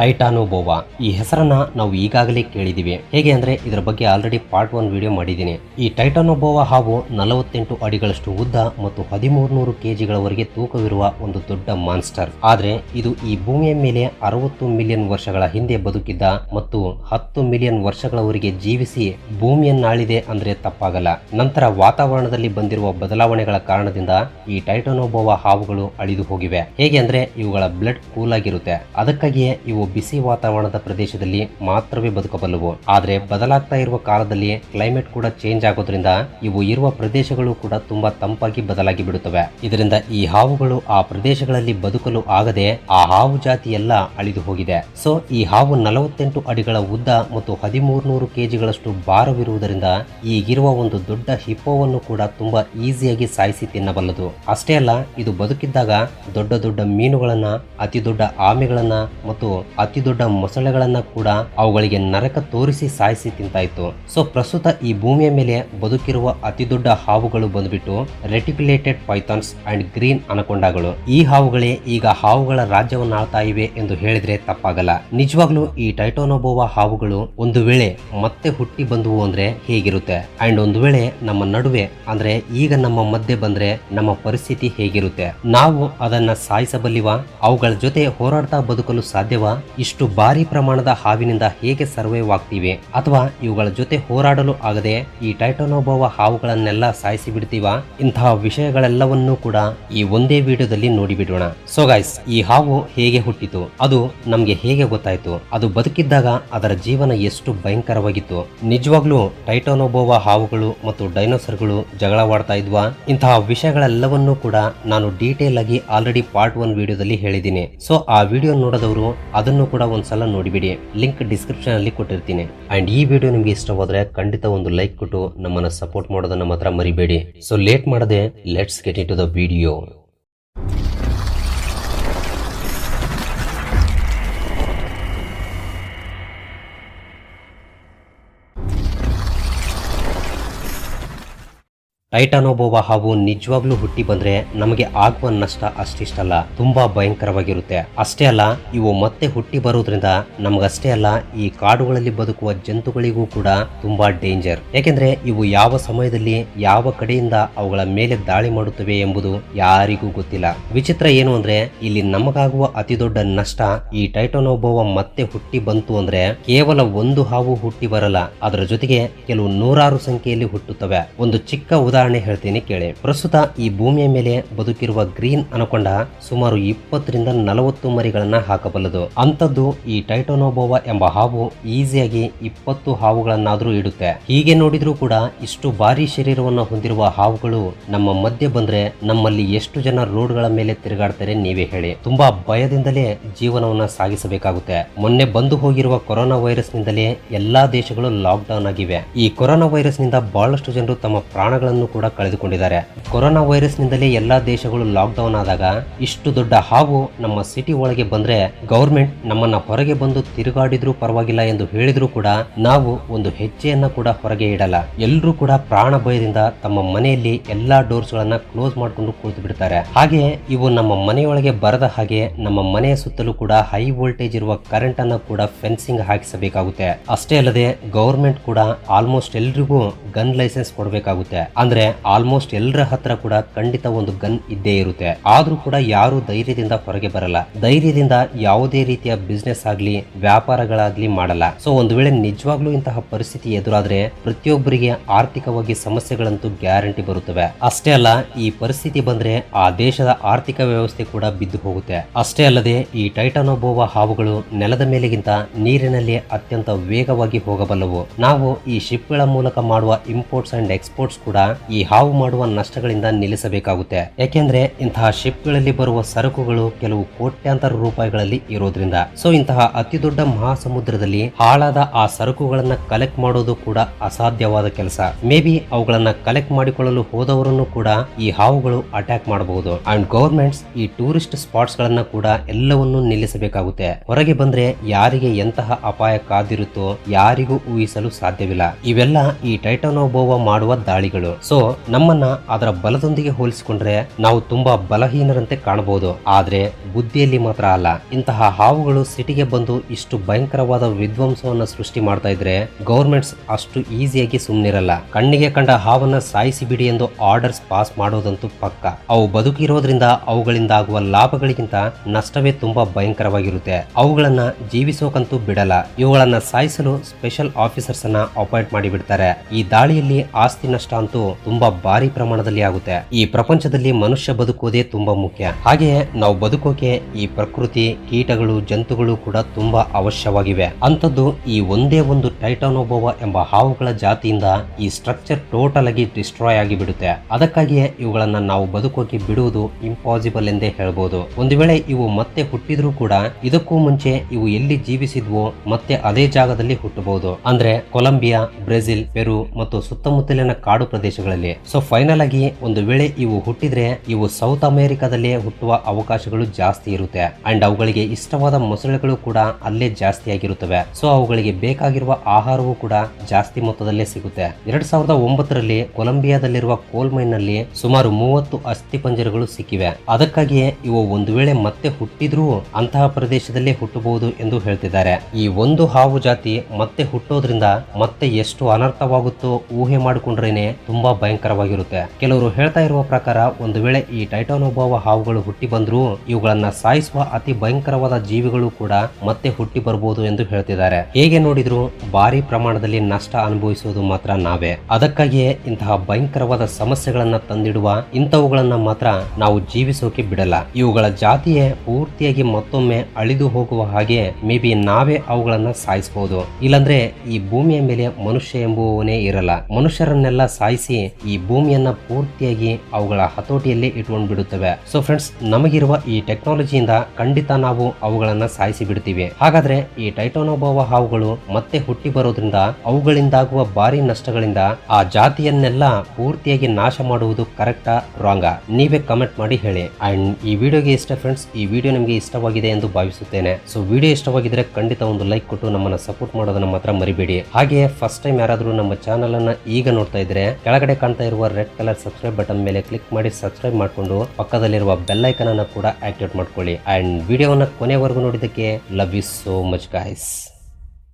ಟೈಟಾನೋಬೋವಾ ಈ ಹೆಸರನ್ನ ನಾವು ಈಗಾಗಲೇ ಕೇಳಿದಿವಿ. ಹೇಗೆ ಅಂದ್ರೆ ಇದರ ಬಗ್ಗೆ ಆಲ್ರೆಡಿ ಪಾರ್ಟ್ ಒನ್ ವಿಡಿಯೋ ಮಾಡಿದ್ದೀನಿ. ಈ ಟೈಟಾನೋಬೋವಾ ಹಾವು ನಲವತ್ತೆಂಟು ಅಡಿಗಳಷ್ಟು ಉದ್ದ ಮತ್ತು ಹದಿಮೂರ್ನೂರು ಕೆಜಿಗಳವರೆಗೆ ತೂಕವಿರುವ ಒಂದು ದೊಡ್ಡ ಮಾನ್ಸ್ಟರ್ ಆದ್ರೆ ಇದು ಈ ಭೂಮಿಯ ಮೇಲೆ ಅರವತ್ತು ಮಿಲಿಯನ್ ವರ್ಷಗಳ ಹಿಂದೆ ಬದುಕಿದ್ದ ಮತ್ತು ಹತ್ತು ಮಿಲಿಯನ್ ವರ್ಷಗಳವರೆಗೆ ಜೀವಿಸಿ ಭೂಮಿಯನ್ನಾಳಿದೆ ಅಂದ್ರೆ ತಪ್ಪಾಗಲ್ಲ. ನಂತರ ವಾತಾವರಣದಲ್ಲಿ ಬಂದಿರುವ ಬದಲಾವಣೆಗಳ ಕಾರಣದಿಂದ ಈ ಟೈಟಾನೋಬೋವಾ ಹಾವುಗಳು ಅಳಿದು ಹೋಗಿವೆ. ಹೇಗೆ ಅಂದ್ರೆ ಇವುಗಳ ಬ್ಲಡ್ ಕೂಲ್ ಆಗಿರುತ್ತೆ. ಅದಕ್ಕಾಗಿಯೇ ಇವು ಬಿಸಿ ವಾತಾವರಣದ ಪ್ರದೇಶದಲ್ಲಿ ಮಾತ್ರವೇ ಬದುಕಬಲ್ಲವು. ಆದರೆ ಬದಲಾಗ್ತಾ ಇರುವ ಕಾಲದಲ್ಲಿ ಕ್ಲೈಮೇಟ್ ಕೂಡ ಚೇಂಜ್ ಆಗೋದ್ರಿಂದ ಇವು ಇರುವ ಪ್ರದೇಶಗಳು ಕೂಡ ತುಂಬಾ ತಂಪಾಗಿ ಬದಲಾಗಿ ಬಿಡುತ್ತವೆ. ಇದರಿಂದ ಈ ಹಾವುಗಳು ಆ ಪ್ರದೇಶಗಳಲ್ಲಿ ಬದುಕಲು ಆಗದೆ ಆ ಹಾವು ಜಾತಿ ಎಲ್ಲ ಅಳಿದು ಹೋಗಿದೆ. ಸೊ ಈ ಹಾವು ನಲವತ್ತೆಂಟು ಅಡಿಗಳ ಉದ್ದ ಮತ್ತು ಹದಿಮೂರ್ನೂರು ಕೆಜಿಗಳಷ್ಟು ಭಾರವಿರುವುದರಿಂದ ಈಗಿರುವ ಒಂದು ದೊಡ್ಡ ಹಿಪ್ಪೋವನ್ನು ಕೂಡ ತುಂಬಾ ಈಸಿಯಾಗಿ ಸಾಯಿಸಿ ತಿನ್ನಬಲ್ಲದು. ಅಷ್ಟೇ ಅಲ್ಲ, ಇದು ಬದುಕಿದ್ದಾಗ ದೊಡ್ಡ ದೊಡ್ಡ ಮೀನುಗಳನ್ನ, ಅತಿ ದೊಡ್ಡ ಆಮೆಗಳನ್ನ ಮತ್ತು ಅತಿ ದೊಡ್ಡ ಮೊಸಳೆಗಳನ್ನ ಕೂಡ ಅವುಗಳಿಗೆ ನರಕ ತೋರಿಸಿ ಸಾಯಿಸಿ ತಿಂತಾ ಇತ್ತು ಸೊ ಪ್ರಸ್ತುತ ಈ ಭೂಮಿಯ ಮೇಲೆ ಬದುಕಿರುವ ಅತಿ ದೊಡ್ಡ ಹಾವುಗಳು ಬಂದ್ಬಿಟ್ಟು ರೆಟಿಕ್ಯುಲೇಟೆಡ್ ಪೈಥಾನ್ಸ್ ಅಂಡ್ ಗ್ರೀನ್ ಅನಕೊಂಡಾಗಳು ಈ ಹಾವುಗಳೇ ಈಗ ಹಾವುಗಳ ರಾಜ್ಯವನ್ನು ಆಳ್ತಾ ಇವೆ ಎಂದು ಹೇಳಿದ್ರೆ ತಪ್ಪಾಗಲ್ಲ. ನಿಜವಾಗ್ಲೂ ಈ ಟೈಟೋನೋಬೋವಾ ಹಾವುಗಳು ಒಂದು ವೇಳೆ ಮತ್ತೆ ಹುಟ್ಟಿ ಬಂದವು ಅಂದ್ರೆ ಹೇಗಿರುತ್ತೆ? ಅಂಡ್ ಒಂದು ವೇಳೆ ನಮ್ಮ ನಡುವೆ ಅಂದ್ರೆ ಈಗ ನಮ್ಮ ಮಧ್ಯೆ ಬಂದ್ರೆ ನಮ್ಮ ಪರಿಸ್ಥಿತಿ ಹೇಗಿರುತ್ತೆ? ನಾವು ಅದನ್ನ ಸಾಯಿಸಬಲ್ಲಿವಾ? ಅವುಗಳ ಜೊತೆ ಹೋರಾಡ್ತಾ ಬದುಕಲು ಸಾಧ್ಯವಾ? ಇಷ್ಟು ಭಾರಿ ಪ್ರಮಾಣದ ಹಾವಿನಿಂದ ಹೇಗೆ ಸರ್ವೈವ್ ಆಗ್ತೀವಿ ಅಥವಾ ಇವುಗಳ ಜೊತೆ ಹೋರಾಡಲು ಆಗದೆ ಈ ಟೈಟೋನೋಬವ ಹಾವುಗಳನ್ನೆಲ್ಲ ಸಾಯಿಸಿ ಬಿಡ್ತೀವ? ಇಂತಹ ವಿಷಯಗಳೆಲ್ಲವನ್ನೂ ಕೂಡ ಈ ಒಂದೇ ವಿಡಿಯೋದಲ್ಲಿ ನೋಡಿಬಿಡೋಣ. ಸೊ ಗೈಸ್ ಈ ಹಾವು ಹೇಗೆ ಹುಟ್ಟಿತು? ಅದು ನಮ್ಗೆ ಹೇಗೆ ಗೊತ್ತಾಯ್ತು? ಅದು ಬದುಕಿದ್ದಾಗ ಅದರ ಜೀವನ ಎಷ್ಟು ಭಯಂಕರವಾಗಿತ್ತು? ನಿಜವಾಗ್ಲೂ ಟೈಟೋನೋಬೋವ ಹಾವುಗಳು ಮತ್ತು ಡೈನೋಸರ್ಗಳು ಜಗಳವಾಡ್ತಾ ಇದ್ವಾ? ಇಂತಹ ವಿಷಯಗಳೆಲ್ಲವನ್ನೂ ಕೂಡ ನಾನು ಡೀಟೇಲ್ ಆಗಿ ಆಲ್ರೆಡಿ ಪಾರ್ಟ್ ಒನ್ ವಿಡಿಯೋದಲ್ಲಿ ಹೇಳಿದ್ದೀನಿ. ಸೊ ಆ ವಿಡಿಯೋ ನೋಡೋದವರು ಅದನ್ನು ಕೂಡ ಒಂದ್ಸಲ ನೋಡಿಬಿಡಿ. ಲಿಂಕ್ ಡಿಸ್ಕ್ರಿಪ್ಷನ್ ಅಲ್ಲಿ ಕೊಟ್ಟಿರ್ತೀನಿ. ಅಂಡ್ ಈ ವಿಡಿಯೋ ನಿಮ್ಗೆ ಇಷ್ಟವಾದ್ರೆ ಖಂಡಿತ ಒಂದು ಲೈಕ್ ಕೊಟ್ಟು ನಮ್ಮನ್ನ ಸಪೋರ್ಟ್ ಮಾಡೋದನ್ನ ಮಾತ್ರ ಮರಿಬೇಡಿ. ಸೊ ಲೇಟ್ ಮಾಡದೆ let's get into the video Titanoboa ಹಾವು ನಿಜವಾಗ್ಲೂ ಹುಟ್ಟಿ ಬಂದ್ರೆ ನಮಗೆ ಆಗುವ ನಷ್ಟ ಅಷ್ಟಿಷ್ಟಲ್ಲ, ತುಂಬಾ ಭಯಂಕರವಾಗಿರುತ್ತೆ. ಅಷ್ಟೇ ಅಲ್ಲ, ಇವು ಮತ್ತೆ ಹುಟ್ಟಿ ಬರೋದ್ರಿಂದ ನಮಗಷ್ಟೇ ಅಲ್ಲ, ಈ ಕಾಡುಗಳಲ್ಲಿ ಬದುಕುವ ಜಂತುಗಳಿಗೂ ಕೂಡ ತುಂಬಾ ಡೇಂಜರ್ ಯಾಕೆಂದ್ರೆ ಇವು ಯಾವ ಸಮಯದಲ್ಲಿ ಯಾವ ಕಡೆಯಿಂದ ಅವುಗಳ ಮೇಲೆ ದಾಳಿ ಮಾಡುತ್ತವೆ ಎಂಬುದು ಯಾರಿಗೂ ಗೊತ್ತಿಲ್ಲ. ವಿಚಿತ್ರ ಏನು ಅಂದ್ರೆ, ಇಲ್ಲಿ ನಮಗಾಗುವ ಅತಿ ದೊಡ್ಡ ನಷ್ಟ ಈ ಟೈಟಾನೋಬೋವಾ ಮತ್ತೆ ಹುಟ್ಟಿ ಬಂತು ಅಂದ್ರೆ ಕೇವಲ ಒಂದು ಹಾವು ಹುಟ್ಟಿ ಬರಲ್ಲ, ಅದರ ಜೊತೆಗೆ ಕೆಲವು ನೂರಾರು ಸಂಖ್ಯೆಯಲ್ಲಿ ಹುಟ್ಟುತ್ತವೆ. ಒಂದು ಚಿಕ್ಕ ಉದಾಹರಣೆ ಹೇಳ್ತೀನಿ ಕೇಳಿ. ಪ್ರಸ್ತುತ ಈ ಭೂಮಿಯ ಮೇಲೆ ಬದುಕಿರುವ ಗ್ರೀನ್ ಅನಕೊಂಡ ಸುಮಾರು ಇಪ್ಪತ್ತರಿಂದ ನಲವತ್ತು ಮರಿಗಳನ್ನ ಹಾಕಬಲ್ಲದು. ಅಂತದ್ದು ಈ ಟೈಟೋನೋಬೋವಾ ಎಂಬ ಹಾವು ಈಸಿಯಾಗಿ ಇಪ್ಪತ್ತು ಹಾವುಗಳನ್ನಾದ್ರೂ ಇಡುತ್ತೆ. ಹೀಗೆ ನೋಡಿದ್ರೂ ಕೂಡ ಇಷ್ಟು ಭಾರಿ ಶರೀರವನ್ನು ಹೊಂದಿರುವ ಹಾವುಗಳು ನಮ್ಮ ಮಧ್ಯೆ ಬಂದ್ರೆ ನಮ್ಮಲ್ಲಿ ಎಷ್ಟು ಜನ ರೋಡ್ಗಳ ಮೇಲೆ ತಿರುಗಾಡ್ತಾರೆ ನೀವೇ ಹೇಳಿ. ತುಂಬಾ ಭಯದಿಂದಲೇ ಜೀವನವನ್ನ ಸಾಗಿಸಬೇಕಾಗುತ್ತೆ. ಮೊನ್ನೆ ಬಂದು ಹೋಗಿರುವ ಕೊರೋನಾ ವೈರಸ್ ನಿಂದಲೇ ಎಲ್ಲಾ ದೇಶಗಳು ಲಾಕ್ ಡೌನ್ ಆಗಿವೆ. ಈ ಕೊರೋನಾ ವೈರಸ್ನಿಂದ ಬಹಳಷ್ಟು ಜನರು ತಮ್ಮ ಪ್ರಾಣಗಳನ್ನು ಕೂಡ ಕಳೆದುಕೊಂಡಿದ್ದಾರೆ. ಕೊರೋನಾ ವೈರಸ್ ನಿಂದಲೇ ಎಲ್ಲಾ ದೇಶಗಳು ಲಾಕ್ ಡೌನ್ ಆದಾಗ ಇಷ್ಟು ದೊಡ್ಡ ಹಾವು ನಮ್ಮ ಸಿಟಿ ಒಳಗೆ ಬಂದ್ರೆ ಗೌರ್ಮೆಂಟ್ ನಮ್ಮನ್ನ ಹೊರಗೆ ಬಂದು ತಿರುಗಾಡಿದ್ರೂ ಪರವಾಗಿಲ್ಲ ಎಂದು ಹೇಳಿದ್ರು ಕೂಡ ನಾವು ಒಂದು ಹೆಜ್ಜೆಯನ್ನ ಕೂಡ ಹೊರಗೆ ಇಡಲ್ಲ. ಎಲ್ಲರೂ ಕೂಡ ಪ್ರಾಣ ಭಯದಿಂದ ತಮ್ಮ ಮನೆಯಲ್ಲಿ ಎಲ್ಲಾ ಡೋರ್ಸ್ ಗಳನ್ನ ಕ್ಲೋಸ್ ಮಾಡ್ಕೊಂಡು ಕೂತು ಬಿಡ್ತಾರೆ. ಹಾಗೆ ಇವು ನಮ್ಮ ಮನೆಯೊಳಗೆ ಬರದ ಹಾಗೆ ನಮ್ಮ ಮನೆಯ ಸುತ್ತಲೂ ಕೂಡ ಹೈ ವೋಲ್ಟೇಜ್ ಇರುವ ಕರೆಂಟ್ ಅನ್ನ ಕೂಡ ಫೆನ್ಸಿಂಗ್ ಹಾಕಿಸಬೇಕಾಗುತ್ತೆ. ಅಷ್ಟೇ ಅಲ್ಲದೆ ಗೌರ್ಮೆಂಟ್ ಕೂಡ ಆಲ್ಮೋಸ್ಟ್ ಎಲ್ರಿಗೂ ಗನ್ ಲೈಸೆನ್ಸ್ ಕೊಡಬೇಕಾಗುತ್ತೆ. ಅಂದ್ರೆ ಆಲ್ಮೋಸ್ಟ್ ಎಲ್ಲರ ಹತ್ರ ಕೂಡ ಖಂಡಿತ ಒಂದು ಗನ್ ಇದ್ದೇ ಇರುತ್ತೆ. ಆದ್ರೂ ಕೂಡ ಯಾರು ಧೈರ್ಯದಿಂದ ಹೊರಗೆ ಬರಲ್ಲ. ಧೈರ್ಯದಿಂದ ಯಾವುದೇ ರೀತಿಯ ಬಿಸ್ನೆಸ್ ಆಗ್ಲಿ, ವ್ಯಾಪಾರಗಳಾಗ್ಲಿ ಮಾಡಲ್ಲ. ಸೊ ಒಂದು ವೇಳೆ ನಿಜವಾಗ್ಲೂ ಇಂತಹ ಪರಿಸ್ಥಿತಿ ಎದುರಾದ್ರೆ ಪ್ರತಿಯೊಬ್ಬರಿಗೆ ಆರ್ಥಿಕವಾಗಿ ಸಮಸ್ಯೆಗಳಂತೂ ಗ್ಯಾರಂಟಿ ಬರುತ್ತವೆ. ಅಷ್ಟೇ ಅಲ್ಲ, ಈ ಪರಿಸ್ಥಿತಿ ಬಂದ್ರೆ ಆ ದೇಶದ ಆರ್ಥಿಕ ವ್ಯವಸ್ಥೆ ಕೂಡ ಬಿದ್ದು ಹೋಗುತ್ತೆ. ಅಷ್ಟೇ ಅಲ್ಲದೆ, ಈ ಟೈಟಾನೋಬೋವಾ ಹಾವುಗಳು ನೆಲದ ಮೇಲೆಗಿಂತ ನೀರಿನಲ್ಲಿ ಅತ್ಯಂತ ವೇಗವಾಗಿ ಹೋಗಬಲ್ಲವು. ನಾವು ಈ ಶಿಪ್ಗಳ ಮೂಲಕ ಮಾಡುವ ಇಂಪೋರ್ಟ್ಸ್ ಅಂಡ್ ಎಕ್ಸ್ಪೋರ್ಟ್ಸ್ ಕೂಡ ಈ ಹಾವು ಮಾಡುವ ನಷ್ಟಗಳಿಂದ ನಿಲ್ಲಿಸಬೇಕಾಗುತ್ತೆ. ಯಾಕೆಂದ್ರೆ ಇಂತಹ ಶಿಪ್ಗಳಲ್ಲಿ ಬರುವ ಸರಕುಗಳು ಕೆಲವು ಕೋಟ್ಯಾಂತರ ರೂಪಾಯಿಗಳಲ್ಲಿ ಇರೋದ್ರಿಂದ. ಸೊ ಇಂತಹ ಅತಿ ದೊಡ್ಡ ಮಹಾಸಮುದ್ರದಲ್ಲಿ ಹಾಳಾದ ಆ ಸರಕುಗಳನ್ನ ಕಲೆಕ್ಟ್ ಮಾಡೋದು ಕೂಡ ಅಸಾಧ್ಯವಾದ ಕೆಲಸ. ಮೇ ಬಿ ಅವುಗಳನ್ನ ಕಲೆಕ್ಟ್ ಮಾಡಿಕೊಳ್ಳಲು ಹೋದವರನ್ನು ಕೂಡ ಈ ಹಾವುಗಳು ಅಟ್ಯಾಕ್ ಮಾಡಬಹುದು. ಅಂಡ್ ಗೌರ್ಮೆಂಟ್ಸ್ ಈ ಟೂರಿಸ್ಟ್ ಸ್ಪಾಟ್ಸ್ ಗಳನ್ನ ಕೂಡ ಎಲ್ಲವನ್ನೂ ನಿಲ್ಲಿಸಬೇಕಾಗುತ್ತೆ. ಹೊರಗೆ ಬಂದ್ರೆ ಯಾರಿಗೆ ಎಂತಹ ಅಪಾಯ ಕಾದಿರುತ್ತೋ ಯಾರಿಗೂ ಊಹಿಸಲು ಸಾಧ್ಯವಿಲ್ಲ. ಇವೆಲ್ಲ ಈ ಟೈಟನೋಬೋವ ಮಾಡುವ ದಾಳಿಗಳು. ಸೊ ನಮ್ಮನ್ನ ಅದರ ಬಲದೊಂದಿಗೆ ಹೋಲಿಸಿಕೊಂಡ್ರೆ ನಾವು ತುಂಬಾ ಬಲಹೀನರಂತೆ ಕಾಣಬಹುದು. ಆದ್ರೆ ಬುದ್ಧಿಯಲ್ಲಿ ಮಾತ್ರ ಅಲ್ಲ. ಇಂತಹ ಹಾವುಗಳು ಸಿಟಿಗೆ ಬಂದು ಇಷ್ಟು ಭಯಂಕರವಾದ ವಿಧ್ವಂಸವನ್ನ ಸೃಷ್ಟಿ ಮಾಡ್ತಾ ಇದ್ರೆ ಗೌರ್ಮೆಂಟ್ಸ್ ಅಷ್ಟು ಈಸಿಯಾಗಿ ಸುಮ್ನಿರಲ್ಲ. ಕಣ್ಣಿಗೆ ಕಂಡ ಹಾವನ್ನ ಸಾಯಿಸಿ ಬಿಡಿ ಎಂದು ಆರ್ಡರ್ಸ್ ಪಾಸ್ ಮಾಡೋದಂತೂ ಪಕ್ಕ. ಅವು ಬದುಕಿರೋದ್ರಿಂದ ಅವುಗಳಿಂದ ಆಗುವ ಲಾಭಗಳಿಗಿಂತ ನಷ್ಟವೇ ತುಂಬಾ ಭಯಂಕರವಾಗಿರುತ್ತೆ. ಅವುಗಳನ್ನ ಜೀವಿಸೋಕಂತೂ ಬಿಡಲ್ಲ. ಇವುಗಳನ್ನ ಸಾಯಿಸಲು ಸ್ಪೆಷಲ್ ಆಫೀಸರ್ಸ್ ಅನ್ನ ಅಪಾಯಿಂಟ್ ಮಾಡಿ ಬಿಡ್ತಾರೆ ಈ ದಾಳಿಯಲ್ಲಿ ಆಸ್ತಿ ನಷ್ಟ ಅಂತೂ ತುಂಬಾ ಭಾರಿ ಪ್ರಮಾಣದಲ್ಲಿ ಆಗುತ್ತೆ. ಈ ಪ್ರಪಂಚದಲ್ಲಿ ಮನುಷ್ಯ ಬದುಕೋದೇ ತುಂಬಾ ಮುಖ್ಯ. ಹಾಗೆಯೇ ನಾವು ಬದುಕೋಕೆ ಈ ಪ್ರಕೃತಿ, ಕೀಟಗಳು, ಜಂತುಗಳು ಕೂಡ ತುಂಬಾ ಅವಶ್ಯವಾಗಿವೆ. ಅಂತದ್ದು ಈ ಒಂದೇ ಒಂದು ಟೈಟಾನೋಬೋವ ಎಂಬ ಹಾವುಗಳ ಜಾತಿಯಿಂದ ಈ ಸ್ಟ್ರಕ್ಚರ್ ಟೋಟಲ್ ಆಗಿ ಡಿಸ್ಟ್ರಾಯ್ ಆಗಿ ಬಿಡುತ್ತೆ ಅದಕ್ಕಾಗಿಯೇ ಇವುಗಳನ್ನ ನಾವು ಬದುಕೋಕೆ ಬಿಡುವುದು ಇಂಪಾಸಿಬಲ್ ಎಂದೇ ಹೇಳ್ಬೋದು. ಒಂದು ವೇಳೆ ಇವು ಮತ್ತೆ ಹುಟ್ಟಿದ್ರೂ ಕೂಡ ಇದಕ್ಕೂ ಮುಂಚೆ ಇವು ಎಲ್ಲಿ ಜೀವಿಸಿದ್ವೋ ಮತ್ತೆ ಅದೇ ಜಾಗದಲ್ಲಿ ಹುಟ್ಟಬಹುದು. ಅಂದ್ರೆ ಕೊಲಂಬಿಯಾ, ಬ್ರೆಜಿಲ್, ಪೆರು ಮತ್ತು ಸುತ್ತಮುತ್ತಲಿನ ಕಾಡು ಪ್ರದೇಶಗಳಲ್ಲಿ. ಸೊ ಫೈನಲ್ ಆಗಿ ಒಂದು ವೇಳೆ ಇವು ಹುಟ್ಟಿದ್ರೆ, ಇವು ಸೌತ್ ಅಮೆರಿಕಾದಲ್ಲೇ ಹುಟ್ಟುವ ಅವಕಾಶಗಳು ಜಾಸ್ತಿ ಇರುತ್ತೆ. ಅಂಡ್ ಅವುಗಳಿಗೆ ಇಷ್ಟವಾದ ಮೊಸಳೆಗಳು ಕೂಡ ಅಲ್ಲೇ ಜಾಸ್ತಿ ಆಗಿರುತ್ತವೆ. ಸೊ ಅವುಗಳಿಗೆ ಬೇಕಾಗಿರುವ ಆಹಾರವೂ ಕೂಡ ಜಾಸ್ತಿ ಮೊತ್ತದಲ್ಲೇ ಸಿಗುತ್ತೆ. ಎರಡ್ ಸಾವಿರದ ಒಂಬತ್ತರಲ್ಲಿ ಕೊಲಂಬಿಯಾದಲ್ಲಿರುವ ಕೋಲ್ ಮೈನ್ನಲ್ಲಿ ಸುಮಾರು ಮೂವತ್ತು ಅಸ್ಥಿಪಂಜರಗಳು ಸಿಕ್ಕಿವೆ. ಅದಕ್ಕಾಗಿಯೇ ಇವು ಒಂದು ವೇಳೆ ಮತ್ತೆ ಹುಟ್ಟಿದ್ರೂ ಅಂತಹ ಪ್ರದೇಶದಲ್ಲೇ ಹುಟ್ಟಬಹುದು ಎಂದು ಹೇಳ್ತಿದ್ದಾರೆ. ಈ ಒಂದು ಹಾವು ಜಾತಿ ಮತ್ತೆ ಹುಟ್ಟೋದ್ರಿಂದ ಮತ್ತೆ ಎಷ್ಟು ಅನರ್ಥವಾಗುತ್ತೋ ಊಹೆ ಮಾಡಿಕೊಂಡ್ರೇನೆ ತುಂಬಾ ಭಯಂಕರವಾಗಿರುತ್ತೆ. ಕೆಲವರು ಹೇಳ್ತಾ ಇರುವ ಪ್ರಕಾರ ಒಂದು ವೇಳೆ ಈ ಟೈಟಾನೋಬಾವ ಹಾವುಗಳು ಹುಟ್ಟಿ ಬಂದರೂ ಇವುಗಳನ್ನ ಸಾಯಿಸುವ ಅತಿ ಭಯಂಕರವಾದ ಜೀವಿಗಳು ಕೂಡ ಮತ್ತೆ ಹುಟ್ಟಿ ಬರಬಹುದು ಎಂದು ಹೇಳ್ತಿದ್ದಾರೆ. ಹೇಗೆ ನೋಡಿದ್ರು ಭಾರಿ ಪ್ರಮಾಣದಲ್ಲಿ ನಷ್ಟ ಅನುಭವಿಸುವುದು ಮಾತ್ರ ನಾವೇ. ಅದಕ್ಕಾಗಿಯೇ ಇಂತಹ ಭಯಂಕರವಾದ ಸಮಸ್ಯೆಗಳನ್ನ ತಂದಿಡುವ ಇಂಥವುಗಳನ್ನ ಮಾತ್ರ ನಾವು ಜೀವಿಸೋಕೆ ಬಿಡಲ್ಲ. ಇವುಗಳ ಜಾತಿಯೇ ಪೂರ್ತಿಯಾಗಿ ಮತ್ತೊಮ್ಮೆ ಅಳಿದು ಹೋಗುವ ಹಾಗೆ ಮೇ ಬಿ ನಾವೇ ಅವುಗಳನ್ನ ಸಾಯಿಸಬಹುದು ಇಲ್ಲಾಂದ್ರೆ ಈ ಭೂಮಿಯ ಮೇಲೆ ಮನುಷ್ಯ ಎಂಬುವವನೇ ಇರಲ್ಲ. ಮನುಷ್ಯರನ್ನೆಲ್ಲ ಸಾಯಿಸಿ ಈ ಭೂಮಿಯನ್ನ ಪೂರ್ತಿಯಾಗಿ ಅವುಗಳ ಹತೋಟಿಯಲ್ಲೇ ಇಟ್ಕೊಂಡು ಬಿಡುತ್ತವೆ. ಸೊ ಫ್ರೆಂಡ್ಸ್ ನಮಗಿರುವ ಈ ಟೆಕ್ನಾಲಜಿಯಿಂದ ಖಂಡಿತ ನಾವು ಅವುಗಳನ್ನ ಸಾಯಿಸಿ ಬಿಡ್ತೀವಿ. ಹಾಗಾದ್ರೆ ಈ ಟೈಟೋನೋಬೋವ ಹಾವುಗಳು ಮತ್ತೆ ಹುಟ್ಟಿ ಬರೋದ್ರಿಂದ, ಅವುಗಳಿಂದಾಗುವ ಭಾರಿ ನಷ್ಟಗಳಿಂದ ಆ ಜಾತಿಯನ್ನೆಲ್ಲ ಪೂರ್ತಿಯಾಗಿ ನಾಶ ಮಾಡುವುದು ಕರೆಕ್ಟಾ ರಾಂಗ ನೀವೇ ಕಮೆಂಟ್ ಮಾಡಿ ಹೇಳಿ. ಅಂಡ್ ಈ ವಿಡಿಯೋಗೆ ಇಷ್ಟ ಫ್ರೆಂಡ್ಸ್ ಈ ವಿಡಿಯೋ ನಿಮಗೆ ಇಷ್ಟವಾಗಿದೆ ಎಂದು ಭಾವಿಸುತ್ತೇನೆ. ಸೊ ವಿಡಿಯೋ ಇಷ್ಟವಾಗಿದ್ರೆ ಖಂಡಿತ ಒಂದು ಲೈಕ್ ಕೊಟ್ಟು ನಮ್ಮನ್ನ ಸಪೋರ್ಟ್ ಮಾಡೋದನ್ನ ಮಾತ್ರ ಮರಿಬೇಡಿ. ಹಾಗೆ ಫಸ್ಟ್ ಟೈಮ್ ಯಾರಾದರೂ ನಮ್ಮ ಚಾನಲ್ ಅನ್ನ ಈಗ ನೋಡ್ತಾ ಇದ್ರೆ, ಕೆಳಗಡೆ ಕಾಣ್ತಾ ಇರುವ ರೆಡ್ ಕಲರ್ ಸಬ್ಸ್ಕ್ರೈಬ್ ಬಟನ್ ಮೇಲೆ ಕ್ಲಿಕ್ ಮಾಡಿ ಸಬ್ಸ್ಕ್ರೈಬ್ ಮಾಡಿಕೊಂಡು ಪಕ್ಕದಲ್ಲಿರುವ ಬೆಲ್ ಐಕನ್ ಅನ್ನು ಕೂಡ ಆಕ್ಟಿವೇಟ್ ಮಾಡ್ಕೊಳ್ಳಿ. ಅಂಡ್ ವಿಡಿಯೋವನ್ನು ಕೊನೆವರೆಗೂ ನೋಡಿದ್ದಕ್ಕೆ love you so much guys